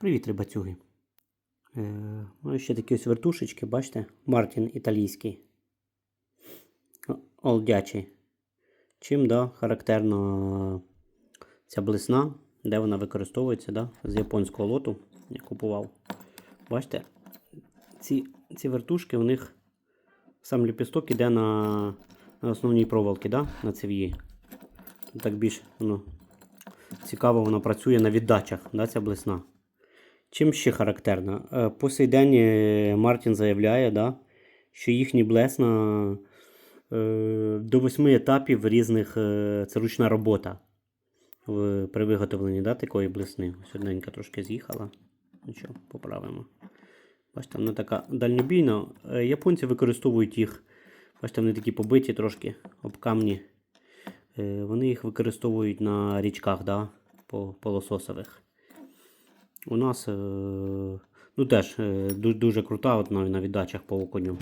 Привіт, рибацюги. Е, ну, ще такі ось вертушечки, бачите? Мартін італійський. Олдячий. Чим да, характерна ця блесна, де вона використовується да, з японського лоту. Я купував. Бачите, ці, ці вертушки, у них сам ліпісток іде на, на основній проволоки, да, на цев'ї. Так більш воно цікаво, вона працює на віддачах, да, ця блесна. Чим ще характерна? Е, По сей день Мартін заявляє, да, що їхні блесна е, до восьми етапів різних е, це ручна робота при виготовленні да, такої блесни. Ось одненька трошки з'їхала. Нічого, поправимо. Бачите, вона така дальнобійна. Японці використовують їх. Бачите, вони такі побиті трошки об камні. Вони їх використовують на річках, да, по полососових. У нас е, ну теж е, дуже крута, от на віддачах по окуню.